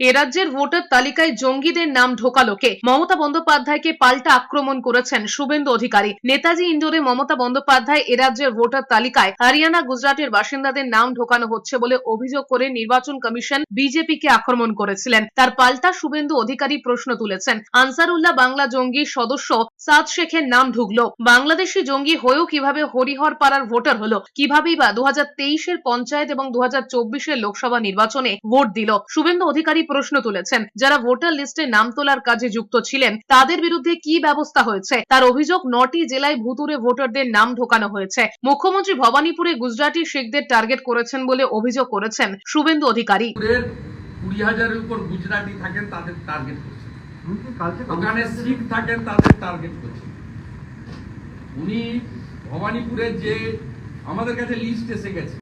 এ রাজ্যের ভোটার তালিকায় জঙ্গিদের নাম ঢোকালো কে? মমতা বন্দ্যোপাধ্যায়কে পাল্টা আক্রমণ করেছেন শুভেন্দু অধিকারী। নেতাজি ইন্দোরে মমতা বন্দ্যোপাধ্যায় এ রাজ্যের ভোটার তালিকায় হরিয়ানা, গুজরাটের বাসিন্দাদের নাম ঢোকানো হচ্ছে বলে অভিযোগ করে নির্বাচন কমিশন বিজেপিকে আক্রমণ করেছিলেন। তার পাল্টা শুভেন্দু অধিকারী প্রশ্ন তুলেছেন। আনসারুল্লাহ বাংলা জঙ্গির সদস্য সাদ শেখের নাম ঢুকলো। বাংলাদেশি জঙ্গি হয়েও কীভাবে হরিহর পাড়ার ভোটার হলো? কিভাবেই বা দু হাজার পঞ্চায়েত এবং দু হাজার লোকসভা নির্বাচনে ভোট দিল? শুভেন্দু অধিকারী প্রশ্ন তুলেছেন। যারা ভোটার লিস্টে নাম তোলার কাজে যুক্ত ছিলেন তাদের বিরুদ্ধে কি ব্যবস্থা হয়েছে? তার অভিযোগ নটি জেলায় ভুতুরে ভোটারদের নাম ঢোকানো হয়েছে। মুখ্যমন্ত্রী ভবানীপুরে গুজরাটি শিখদের টার্গেট করেছেন বলে অভিযোগ করেছেন শুভেন্দু অধিকারী। কুড়ি হাজারের উপর গুজরাটি থাকেন তাদের টার্গেট করছেন। ওখানে শিখ থাকেন তাদের টার্গেট করছেন। উনি ভবানীপুরে যে আমাদের কাছে লিস্ট এসে গেছে।